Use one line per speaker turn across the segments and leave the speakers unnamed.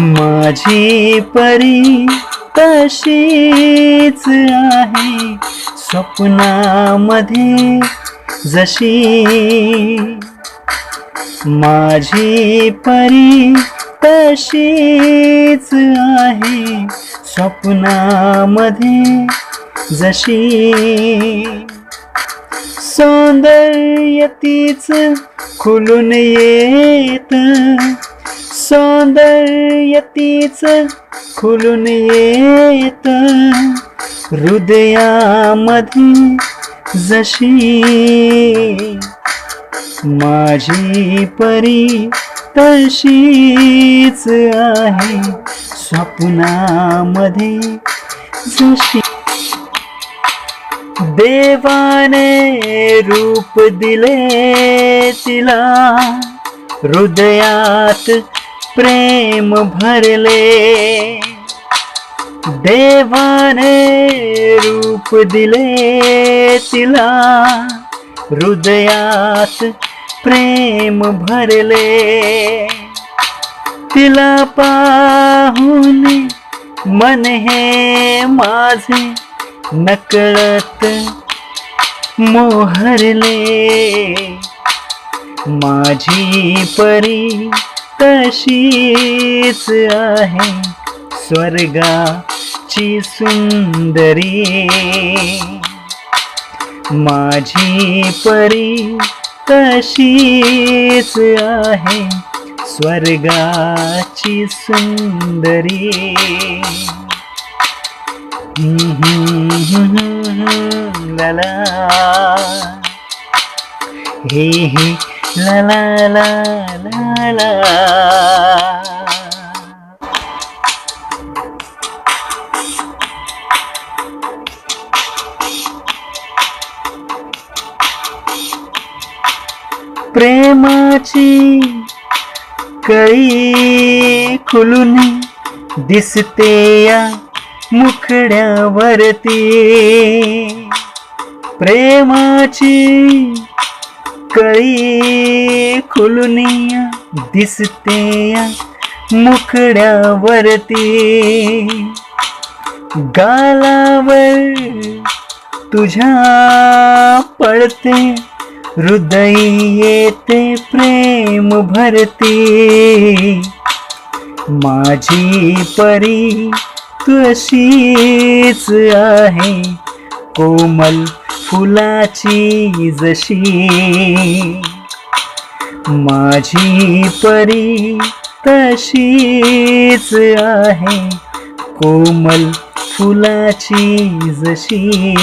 माझी परी तशीच आहे. स्वप्नामध्ये जशी माझी परी तशीच आहे. स्वप्नामध्ये जशी सौंदर्य तीच खुलून येत सौंदर्य तीच खुलून येत. हृदयामध्ये जशी माझी परी तशीच आहे. स्वप्नामध्ये जशी देवाने रूप दिले तिला. हृदयात प्रेम भरले देवाने रूप दिले तिला। हृदयात प्रेम भरले तिला पाहून मन हे माझे नकळत मोहरले. माझी परी तशीच आहे स्वर्गाची सुंदरी माझी परी तशीच आहे स्वर्गाची सुंदरी ला हे हे La la la la la. प्रेमाची कळी खुलून दिसते या मुखड्यावरती प्रेमाची कळी खुलून दिसते या मुखड्यावरती गालावर तुझ्या पडते हृदय येते प्रेम भरते. माझी परी तशीच आहे कोमल फुलाची जशी माझी परी तशीच आहे. कोमल फुलाची जशी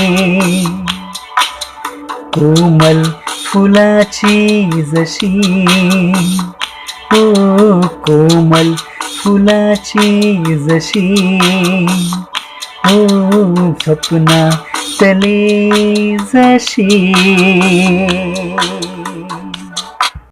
कोमल फुलाची जशी हो कोमल फुलाची जशी हो सपना तले जशी